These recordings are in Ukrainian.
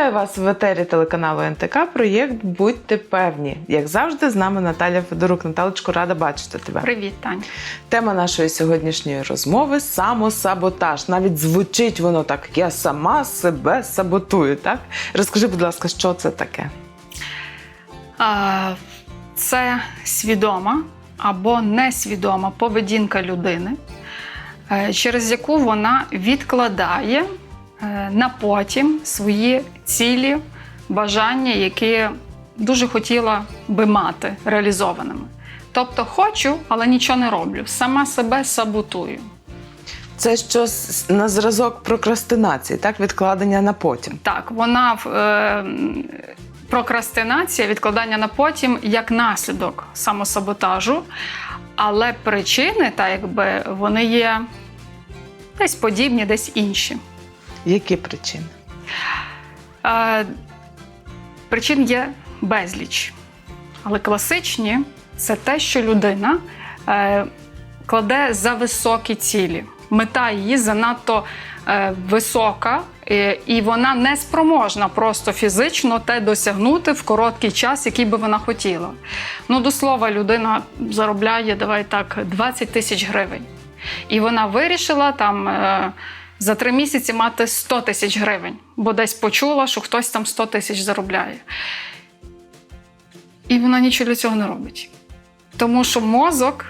Вітаю вас в етері телеканалу НТК. Проєкт Будьте певні. Як завжди, з нами Наталя Федорук. Наталочко, рада бачити тебе. Привіт, Тань. Тема нашої сьогоднішньої розмови самосаботаж. Навіть звучить воно так: я сама себе саботую. Так розкажи, будь ласка, що це таке? А, Це свідома або несвідома поведінка людини, е, через яку вона відкладає на потім свої цілі, бажання, які дуже хотіла би мати реалізованими. Тобто хочу, але нічого не роблю. Сама себе саботую. Це щось на зразок прокрастинації, так відкладення на потім. Так, вона е, прокрастинація, відкладання на потім як наслідок самосаботажу, але причини, так якби вони є десь подібні, десь інші. Які причини? Е, причин є безліч. Але класичні це те, що людина е, кладе за високі цілі. Мета її занадто е, висока, е, і вона не спроможна просто фізично те досягнути в короткий час, який би вона хотіла. Ну, до слова, людина заробляє, давай так, 20 тисяч гривень. І вона вирішила там. Е, за три місяці мати 100 тисяч гривень, бо десь почула, що хтось там 100 тисяч заробляє. І вона нічого для цього не робить. Тому що мозок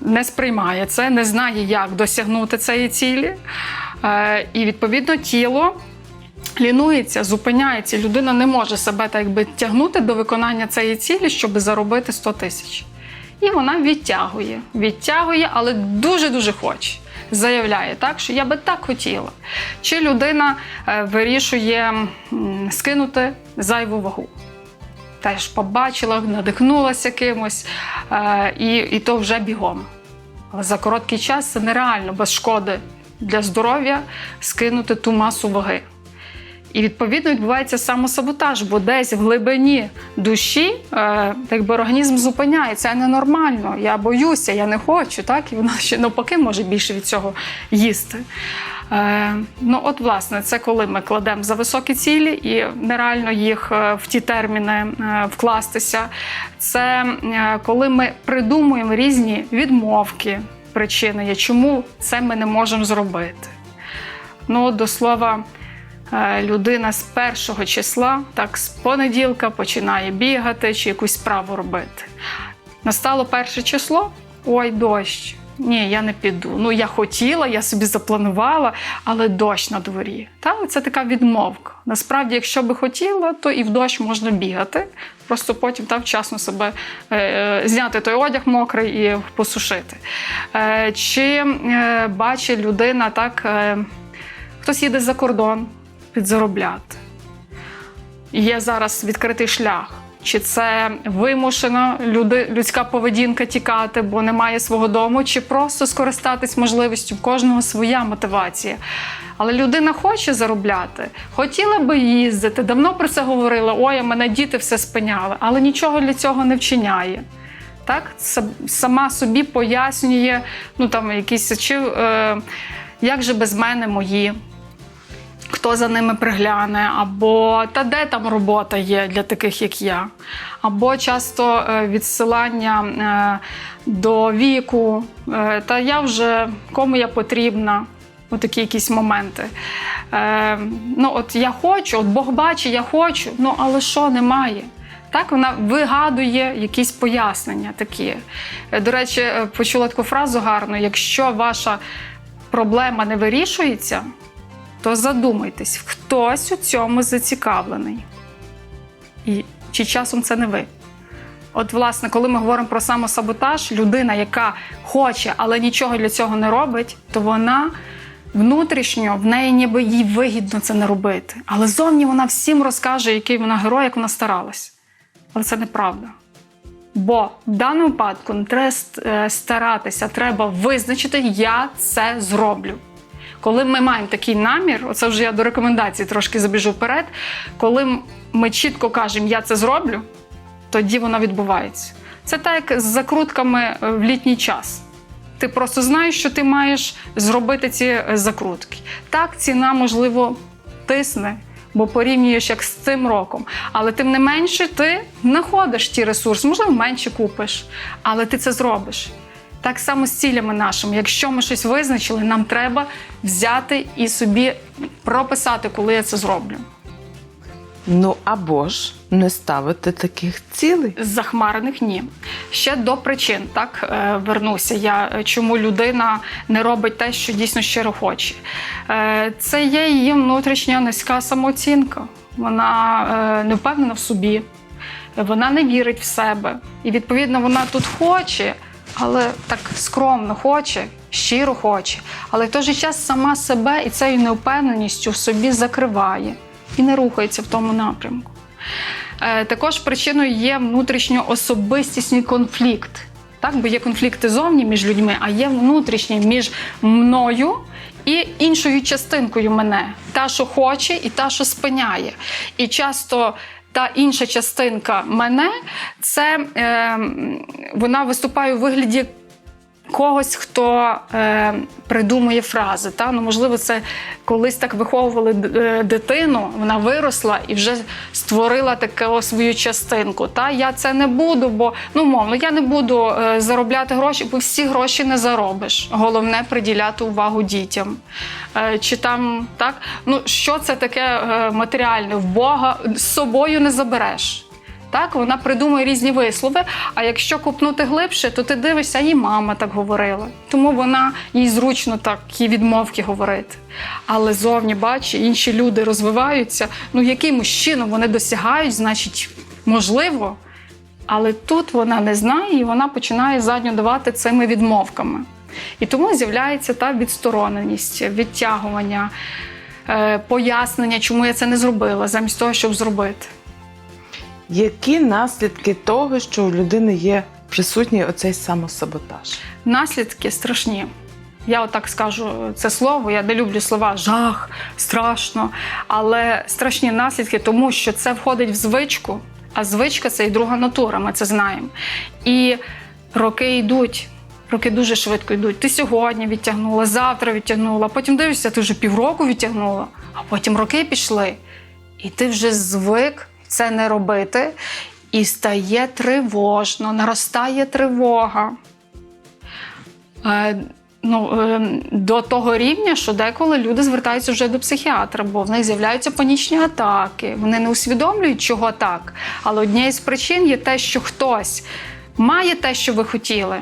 не сприймає це, не знає, як досягнути цієї цілі. Е, І відповідно тіло лінується, зупиняється. Людина не може себе так якби тягнути до виконання цієї цілі, щоб заробити 100 тисяч. І вона відтягує, відтягує, але дуже-дуже хоче. Заявляє так, що я би так хотіла. Чи людина е, вирішує скинути зайву вагу. Теж побачила, надихнулася кимось, е, і, і то вже бігом. Але за короткий час це нереально без шкоди для здоров'я скинути ту масу ваги. І відповідно відбувається самосаботаж, бо десь в глибині душі е, так би організм зупиняє. Це ненормально. Я боюся, я не хочу. Так? І вона ще навпаки може більше від цього їсти. Е, ну, от, власне, це коли ми кладемо за високі цілі і нереально їх е, в ті терміни е, вкластися. Це е, коли ми придумуємо різні відмовки, причини, чому це ми не можемо зробити. Ну, до слова, людина з першого числа, так з понеділка починає бігати чи якусь справу робити. Настало перше число, ой, дощ. Ні, я не піду. Ну, я хотіла, я собі запланувала, але дощ на дворі. Та це така відмовка. Насправді, якщо би хотіла, то і в дощ можна бігати. Просто потім там вчасно себе е, е, зняти той одяг мокрий і посушити. Е, чи е, бачить людина так, е, хтось їде за кордон підзаробляти. Є зараз відкритий шлях. Чи це вимушена люди, людська поведінка тікати, бо немає свого дому, чи просто скористатись можливістю в кожного своя мотивація. Але людина хоче заробляти, хотіла би їздити, давно про це говорила. Ой, а мене діти все спиняли, але нічого для цього не вчиняє. Так, сама собі пояснює, ну там якісь чи е, як же без мене мої хто за ними пригляне, або та де там робота є для таких, як я, або часто е, відсилання е, до віку, е, та я вже кому я потрібна. Отакі якісь моменти. Е, ну, от я хочу, от Бог бачить, я хочу, ну але що немає? Так, вона вигадує якісь пояснення такі. До речі, почула таку фразу гарну: якщо ваша проблема не вирішується, то задумайтесь, хтось у цьому зацікавлений. І чи часом це не ви? От, власне, коли ми говоримо про самосаботаж, людина, яка хоче, але нічого для цього не робить, то вона внутрішньо в неї ніби їй вигідно це не робити. Але зовні вона всім розкаже, який вона герой, як вона старалась. Але це неправда. Бо в даному випадку не треба е, старатися, треба визначити, я це зроблю. Коли ми маємо такий намір, оце вже я до рекомендацій трошки забіжу вперед. Коли ми чітко кажемо, я це зроблю, тоді воно відбувається. Це так, як з закрутками е, в літній час. Ти просто знаєш, що ти маєш зробити ці е, закрутки. Так, ціна, можливо, тисне, бо порівнюєш як з цим роком. Але тим не менше ти знаходиш ті ресурси, можливо, менше купиш, але ти це зробиш. Так само з цілями нашими. Якщо ми щось визначили, нам треба взяти і собі прописати, коли я це зроблю. Ну або ж не ставити таких цілей. З захмарених ні. Ще до причин, так е, вернуся. Я е, чому людина не робить те, що дійсно щиро хоче. Е, Це є її внутрішня низька самооцінка. Вона е, не впевнена в собі, вона не вірить в себе. І відповідно вона тут хоче, але так скромно хоче, щиро хоче. Але в той же час сама себе і цією невпевненістю в собі закриває і не рухається в тому напрямку. Е, Також причиною є внутрішньоособистісний конфлікт. Так, бо є конфлікти зовні між людьми, а є внутрішній між мною і іншою частинкою мене, та, що хоче, і та, що спиняє. І часто та інша частинка мене це е, вона виступає у вигляді когось, хто е, придумує фрази. Та? Ну, можливо, це колись так виховували е, дитину, вона виросла і вже створила таку свою частинку. Та? Я це не буду, бо ну, мовно, я не буду е, заробляти гроші, бо всі гроші не заробиш. Головне приділяти увагу дітям. Е, чи там, так? Ну, що це таке е, матеріальне? В Бога з собою не забереш. Так, вона придумує різні вислови. А якщо купнути глибше, то ти дивишся, і мама так говорила. Тому вона їй зручно такі відмовки говорити. Але зовні бачиш, інші люди розвиваються. Ну якимось чином вони досягають, значить, можливо. Але тут вона не знає, і вона починає задню давати цими відмовками. І тому з'являється та відстороненість, відтягування, е, пояснення, чому я це не зробила, замість того, щоб зробити. Які наслідки того, що у людини є присутній оцей самосаботаж? Наслідки страшні. Я отак скажу це слово. Я не люблю слова жах, страшно. Але страшні наслідки, тому що це входить в звичку, а звичка це і друга натура, ми це знаємо. І роки йдуть. Роки дуже швидко йдуть. Ти сьогодні відтягнула, завтра відтягнула, потім дивишся, ти вже півроку відтягнула, а потім роки пішли. І ти вже звик це не робити, і стає тривожно, наростає тривога. Е, ну, е, до того рівня, що деколи люди звертаються вже до психіатра, бо в них з'являються панічні атаки. Вони не усвідомлюють, чого так. Але однією з причин є те, що хтось має те, що ви хотіли.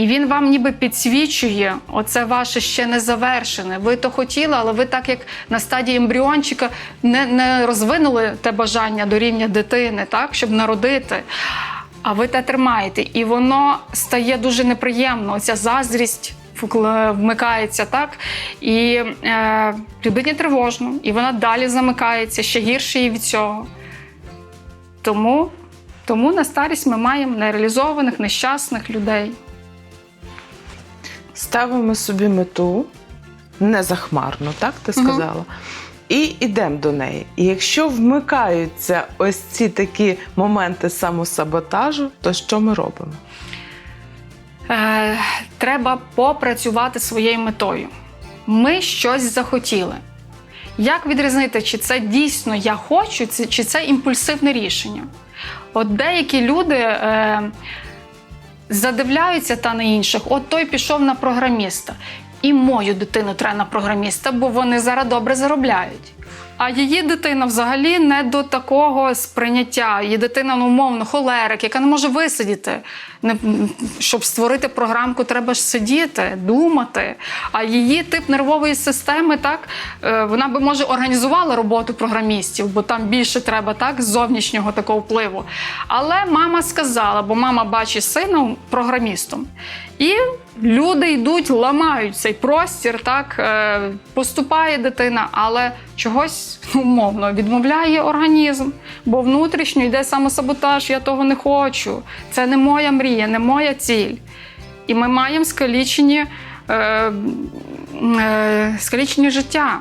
І він вам ніби підсвічує, оце ваше ще не завершене. Ви то хотіли, але ви так як на стадії ембріончика не, не розвинули те бажання до рівня дитини, так, щоб народити. А ви те тримаєте. І воно стає дуже неприємно. Оця заздрість вмикається, так? І е, людині тривожно, і вона далі замикається, ще гірше їй від цього. Тому, тому на старість ми маємо нереалізованих, нещасних людей. Ставимо собі мету незахмарно, так ти сказала? І йдемо до неї. І якщо вмикаються ось ці такі моменти самосаботажу, то що ми робимо? Е, треба попрацювати своєю метою. Ми щось захотіли. Як відрізнити, чи це дійсно я хочу, чи це імпульсивне рішення? От деякі люди е, задивляються та на інших. От той пішов на програміста. І мою дитину треба на програміста, бо вони зараз добре заробляють. А її дитина взагалі не до такого сприйняття. Її дитина, ну, умовно, холерик, яка не може висидіти. Не, щоб створити програмку, треба ж сидіти, думати. А її тип нервової системи, так, е, вона би може організувала роботу програмістів, бо там більше треба так, зовнішнього такого впливу. Але мама сказала, бо мама бачить сина програмістом. І люди йдуть, ламають цей простір, так е, поступає дитина, але чогось ну, умовно відмовляє організм, бо внутрішньо йде самосаботаж, я того не хочу. Це не моя мрія, не моя ціль. І ми маємо скалічені, е, е, скалічені життя.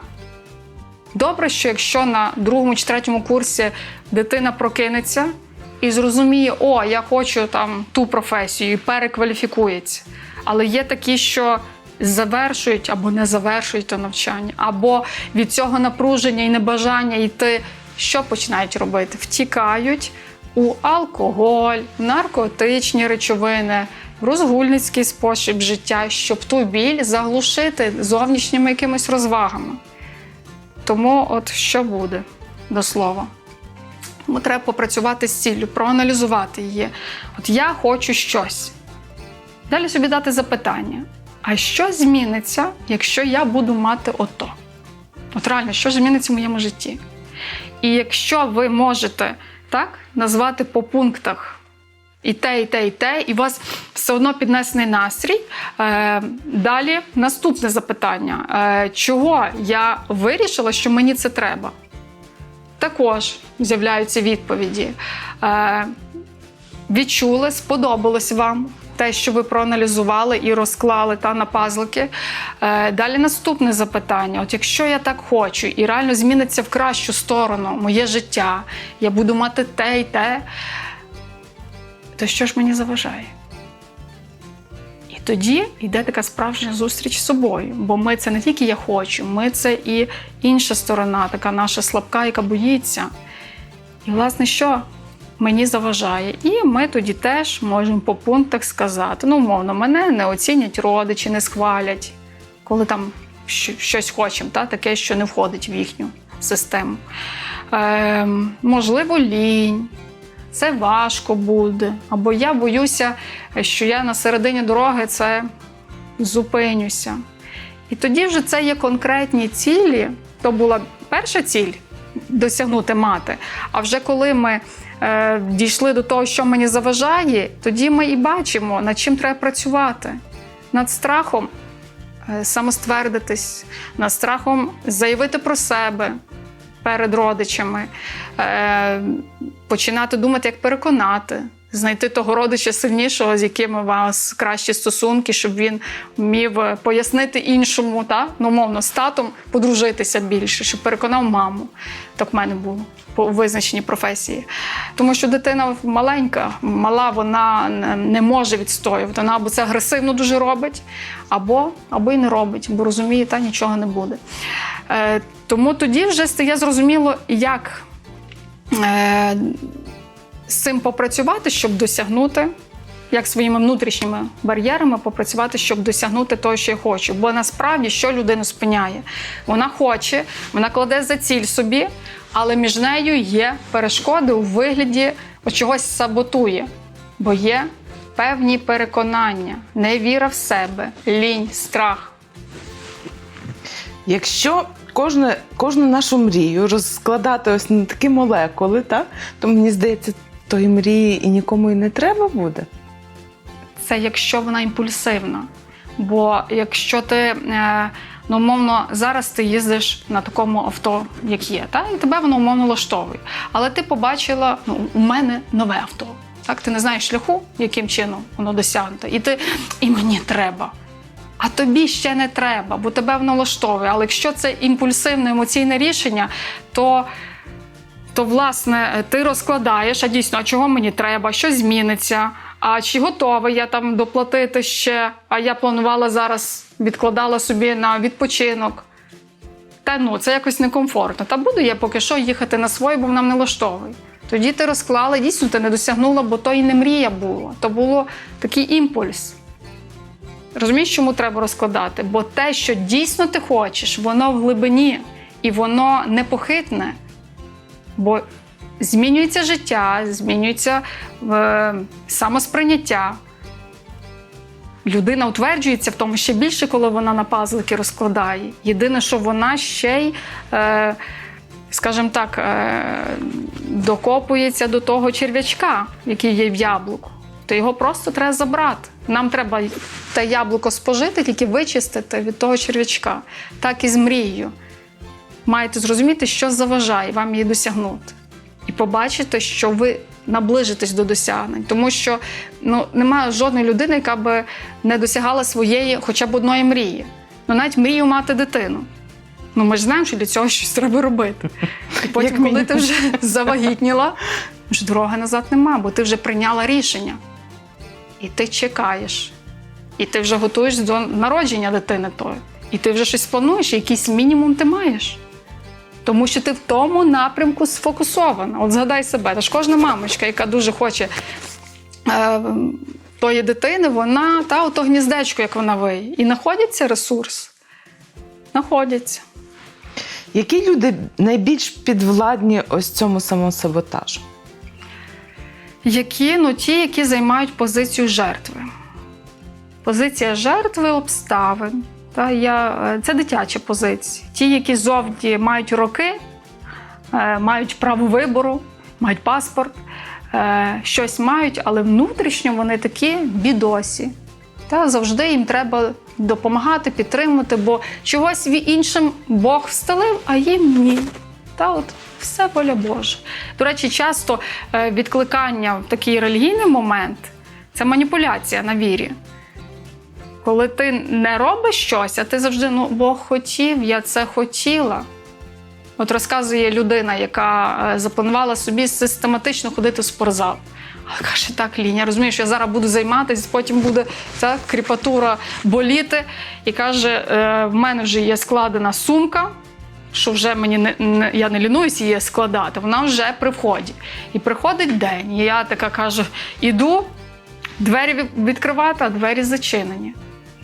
Добре, що якщо на другому чи третьому курсі дитина прокинеться і зрозуміє, о, я хочу там ту професію, і перекваліфікується. Але є такі, що завершують або не завершують то навчання, або від цього напруження і небажання йти, що починають робити? Втікають у алкоголь, наркотичні речовини, розгульницький спосіб життя, щоб ту біль заглушити зовнішніми якимись розвагами. Тому, от що буде до слова. Тому треба попрацювати з ціллю, проаналізувати її. От я хочу щось. Далі собі дати запитання: а що зміниться, якщо я буду мати ото? От реально, що зміниться в моєму житті? І якщо ви можете так назвати по пунктах і те, і те, і те, і у вас все одно піднесений настрій. Е, далі наступне запитання: е, чого я вирішила, що мені це треба? Також з'являються відповіді. Е, відчули, сподобалось вам те, що ви проаналізували і розклали та на пазлики. Е, далі наступне запитання: от якщо я так хочу і реально зміниться в кращу сторону моє життя, я буду мати те і те, то що ж мені заважає? І тоді йде така справжня зустріч з собою. Бо ми це не тільки я хочу, ми це і інша сторона, така наша слабка, яка боїться. І, власне, що мені заважає? І ми тоді теж можемо по пунктах сказати: ну, умовно, мене не оцінять родичі, не схвалять, коли там щось хочемо, та, таке, що не входить в їхню систему. Е, можливо, лінь. Це важко буде. Або я боюся, що я на середині дороги це зупинюся. І тоді вже це є конкретні цілі. То була перша ціль досягнути мати. А вже коли ми дійшли до того, що мені заважає, тоді ми і бачимо, над чим треба працювати. Над страхом е, самоствердитись, над страхом заявити про себе перед родичами, е, починати думати, як переконати. Знайти того родича сильнішого, з яким у вас кращі стосунки, щоб він вмів е, пояснити іншому, та? ну, мовно, з татом подружитися більше, щоб переконав маму. Так в мене було по визначеній професії. Тому що дитина маленька, мала, вона не- може відстоювати. Вона або це агресивно дуже робить, або, або й не робить, бо розуміє, та нічого не буде. Е, тому тоді вже стає зрозуміло, як. Е, з цим попрацювати, щоб досягнути, як своїми внутрішніми бар'єрами попрацювати, щоб досягнути того, що я хочу. Бо насправді що людину спиняє? Вона хоче, вона кладе за ціль собі, але між нею є перешкоди у вигляді чогось саботує, бо є певні переконання, невіра в себе, лінь, страх. Якщо кожне, кожну нашу мрію розкладати ось на такі молекули, так, то мені здається, тої мрії і нікому і не треба буде. Це якщо вона імпульсивна. Бо якщо ти, е, ну, умовно, зараз ти їздиш на такому авто, як є, та? і тебе воно умовно влаштовує. Але ти побачила, ну, у мене нове авто. Так, ти не знаєш шляху, яким чином воно досягнуто. І ти і мені треба. А тобі ще не треба, бо тебе воно влаштовує. Але якщо це імпульсивне емоційне рішення, то то власне ти розкладаєш, а дійсно, а чого мені треба, що зміниться, а чи готова я там доплатити ще, а я планувала зараз, відкладала собі на відпочинок. Та ну, це якось некомфортно. Та буду я поки що їхати на своє, бо нам не влаштовує. Тоді ти розклала, дійсно ти не досягнула, бо то і не мрія була. То було такий імпульс. Розумієш, чому треба розкладати? Бо те, що дійсно ти хочеш, воно в глибині і воно непохитне. Бо змінюється життя, змінюється е, самосприйняття. Людина утверджується в тому ще більше, коли вона на пазлики розкладає. Єдине, що вона ще й, е, скажімо так, е, докопується до того черв'ячка, який є в яблуку. То його просто треба забрати. Нам треба те яблуко спожити, тільки вичистити від того черв'ячка. Так і з мрією маєте зрозуміти, що заважає вам її досягнути. І побачите, що ви наближитесь до досягнень. Тому що ну, немає жодної людини, яка би не досягала своєї хоча б одної мрії. Ну, навіть мрію мати дитину. Ну, ми ж знаємо, що для цього щось треба робити. І потім, коли ти вже завагітніла, вже дороги назад нема, бо ти вже прийняла рішення. І ти чекаєш. і ти вже готуєш до народження дитини тої. І ти вже щось плануєш, якийсь мінімум ти маєш. Тому що ти в тому напрямку сфокусована. От згадай себе, та ж кожна мамочка, яка дуже хоче е, тої дитини, вона та ото гніздечко, як вона виє. І знаходиться ресурс. Знаходяться. Які люди найбільш підвладні ось цьому самосаботажу? Які ну ті, які займають позицію жертви. Позиція жертви обставин. Та я, е, це дитяча позиція. Ті, які зовні мають роки, е, мають право вибору, мають паспорт, е, щось мають, але внутрішньо вони такі бідосі. Та завжди їм треба допомагати, підтримувати, бо чогось іншим Бог встелив, а їм ні. Та от все воля Божа. До речі, часто відкликання в такий релігійний момент це маніпуляція на вірі. Коли ти не робиш щось, а ти завжди ну Бог хотів, я це хотіла. От розказує людина, яка е, запланувала собі систематично ходити в спортзал. Але каже, так, Ліня, розумієш, я зараз буду займатися, потім буде так, кріпатура боліти. І каже: е, в мене вже є складена сумка, що вже мені не, не я не лінуюсь її складати. Вона вже при вході. І приходить день. І я така кажу: іду, двері відкривати, а двері зачинені.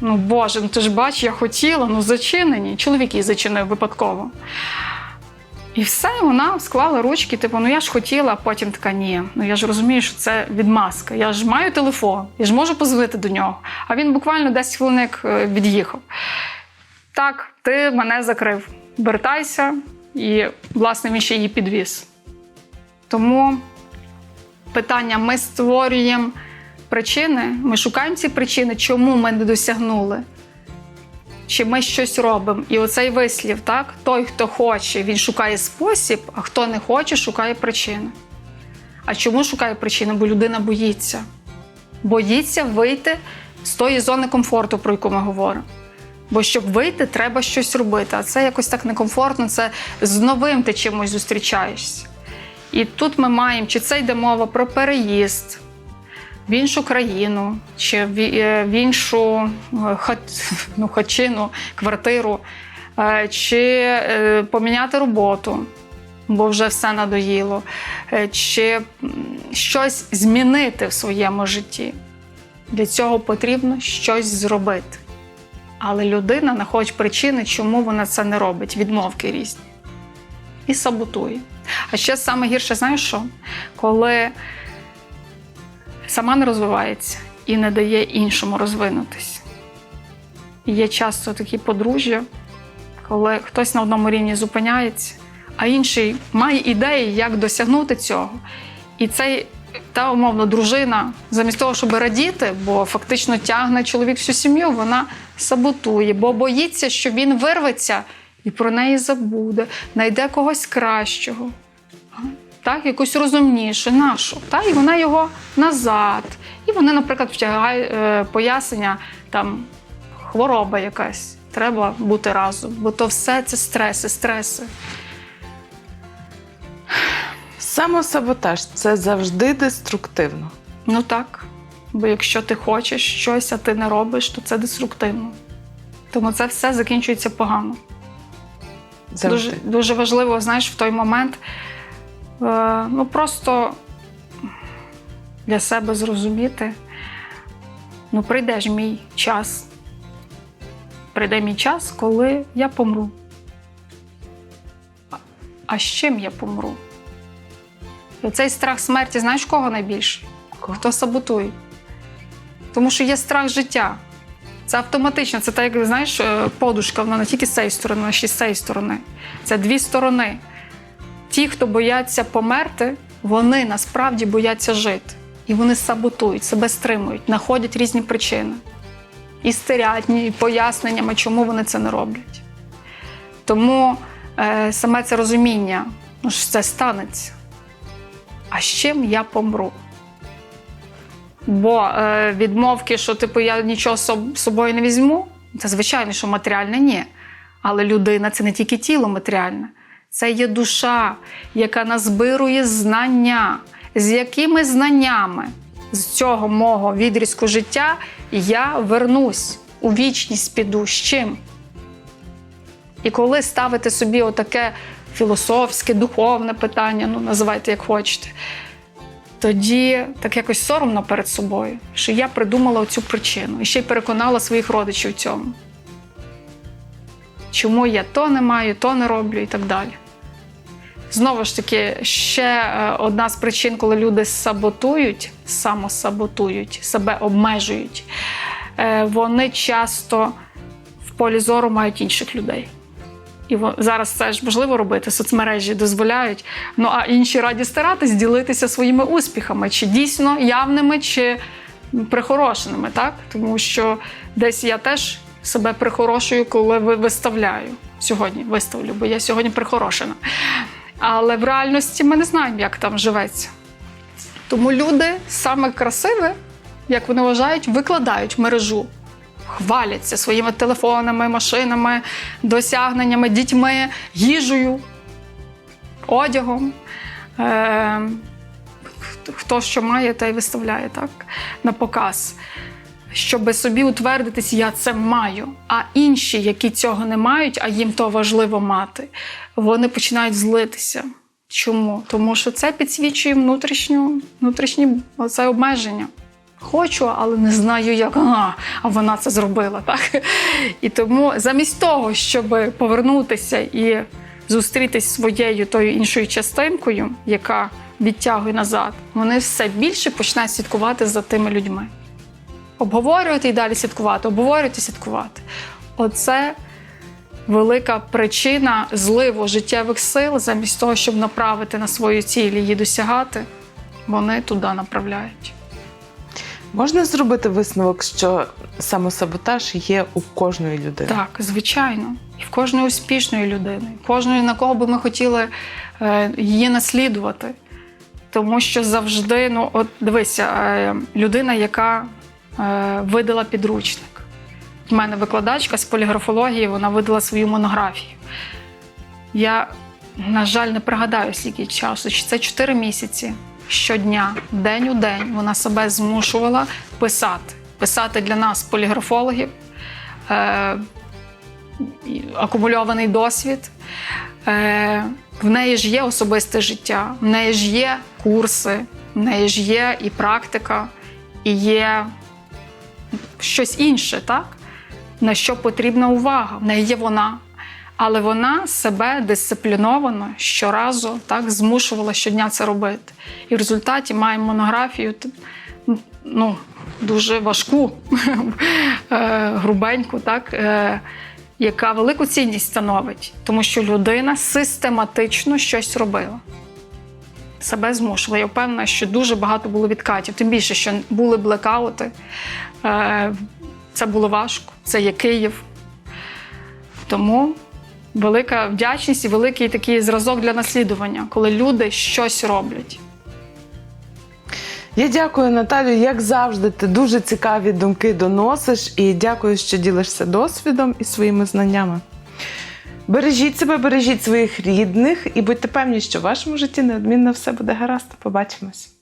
Ну, Боже, ну ти ж бач, я хотіла, ну зачинені. Чоловік її зачинив випадково. І все, вона склала ручки, типу, ну я ж хотіла, а потім така, ні, ну я ж розумію, що це відмазка. Я ж маю телефон, я ж можу позвонити до нього. А він буквально 10 хвилин е, від'їхав. Так, ти мене закрив. Вертайся, і, власне, він ще її підвіз. Тому питання: ми створюємо причини, ми шукаємо ці причини, чому ми не досягнули. Чи ми щось робимо? І оцей вислів, так? Той, хто хоче, він шукає спосіб, а хто не хоче, шукає причини. А чому шукає причини? Бо людина боїться. Боїться вийти з тої зони комфорту, про яку ми говоримо. Бо щоб вийти, треба щось робити. А це якось так некомфортно, це з новим ти чимось зустрічаєшся. І тут ми маємо, чи це йде мова про переїзд в іншу країну, чи в, е, іншу е, ну, хатчину, квартиру, е, чи поміняти роботу, бо вже все надоїло, чи щось змінити в своєму житті. Для цього потрібно щось зробити. Але людина знаходить причини, чому вона це не робить, відмовки різні. І саботує. А ще саме гірше, знаєш що? Коли сама не розвивається і не дає іншому розвинутись. Є часто такі подружжя, коли хтось на одному рівні зупиняється, а інший має ідеї, як досягнути цього. І цей та умовно дружина, замість того, щоб радіти, бо фактично тягне чоловік всю сім'ю, вона саботує, бо боїться, що він вирветься і про неї забуде, знайде когось кращого так, якусь розумнішу, нашу. Так, і вона його назад. І вони, наприклад, втягають е, пояснення, там хвороба якась, треба бути разом. Бо то все це стреси, стреси. Самосаботаж це завжди деструктивно. Ну так. Бо якщо ти хочеш щось, а ти не робиш, то це деструктивно. Тому це все закінчується погано. Завжди. Дуже, дуже важливо, знаєш, в той момент ну просто для себе зрозуміти. Ну, прийде ж мій час. Прийде мій час, коли я помру. А, з чим я помру? І цей страх смерті, знаєш, кого найбільше? Хто саботує? Тому що є страх життя. Це автоматично, це так, як знаєш, е, подушка, вона не тільки з цієї сторони, а ще з цієї сторони. Це дві сторони. Ті, хто бояться померти, вони насправді бояться жити. І вони саботують, себе стримують, знаходять різні причини. І стерять, і поясненнями, чому вони це не роблять. Тому е, саме це розуміння, ну що це станеться. А з чим я помру? Бо е, відмовки, що типу я нічого з собою не візьму, це звичайно, що матеріальне ні. Але людина це не тільки тіло матеріальне, це є душа, яка назбирує знання. З якими знаннями з цього мого відрізку життя я вернусь у вічність піду з чим? І коли ставите собі отаке філософське, духовне питання, ну називайте як хочете, тоді так якось соромно перед собою, що я придумала оцю причину і ще й переконала своїх родичів в цьому. Чому я то не маю, то не роблю і так далі. Знову ж таки, ще е, одна з причин, коли люди саботують, самосаботують, себе обмежують, е, вони часто в полі зору мають інших людей. І зараз це ж можливо робити, соцмережі дозволяють. Ну а інші раді старатись ділитися своїми успіхами, чи дійсно явними, чи прихорошеними, так? Тому що десь я теж себе прихорошую, коли ви- виставляю. Сьогодні виставлю, бо я сьогодні прихорошена. Але в реальності ми не знаємо, як там живеться. Тому люди саме красиве, як вони вважають, викладають мережу, хваляться своїми телефонами, машинами, досягненнями, дітьми, їжею, одягом. Е, хто що має, та й виставляє так, на показ. Щоб собі утвердитись, я це маю. А інші, які цього не мають, а їм то важливо мати, вони починають злитися. Чому? Тому що це підсвічує внутрішню, внутрішні оце обмеження. Хочу, але не знаю, як. Ага, а вона це зробила. Так? І тому замість того, щоб повернутися і зустрітись своєю тою іншою частинкою, яка відтягує назад, вони все більше починають слідкувати за тими людьми. Обговорювати і далі слідкувати, обговорювати і слідкувати. Оце велика причина зливу життєвих сил, замість того, щоб направити на свою ціль і її досягати, вони туди направляють. Можна зробити висновок, що самосаботаж є у кожної людини. Так, звичайно. І в кожної успішної людини, кожної, на кого би ми хотіли е, її наслідувати. Тому що завжди, ну, от дивися, е, людина, яка видала підручник. У мене викладачка з поліграфології, вона видала свою монографію. Я, на жаль, не пригадаю, скільки часу, чи це 4 місяці щодня, день у день, вона себе змушувала писати. Писати для нас, поліграфологів, е, акумульований досвід. Е, в неї ж є особисте життя, в неї ж є курси, в неї ж є і практика, і є щось інше, так? на що потрібна увага. В неї є вона. Але вона себе дисципліновано щоразу так змушувала щодня це робити. І в результаті маємо монографію ну, дуже важку, е, грубеньку, так, е, яка велику цінність становить, тому що людина систематично щось робила. Себе змушувала. Я впевнена, що дуже багато було відкатів, тим більше, що були блекаути. Е, Це було важко, це є Київ. Тому велика вдячність і великий такий зразок для наслідування, коли люди щось роблять. Я дякую, Наталю. Як завжди, ти дуже цікаві думки доносиш і дякую, що ділишся досвідом і своїми знаннями. Бережіть себе, бережіть своїх рідних і будьте певні, що в вашому житті неодмінно все буде гаразд. Побачимось.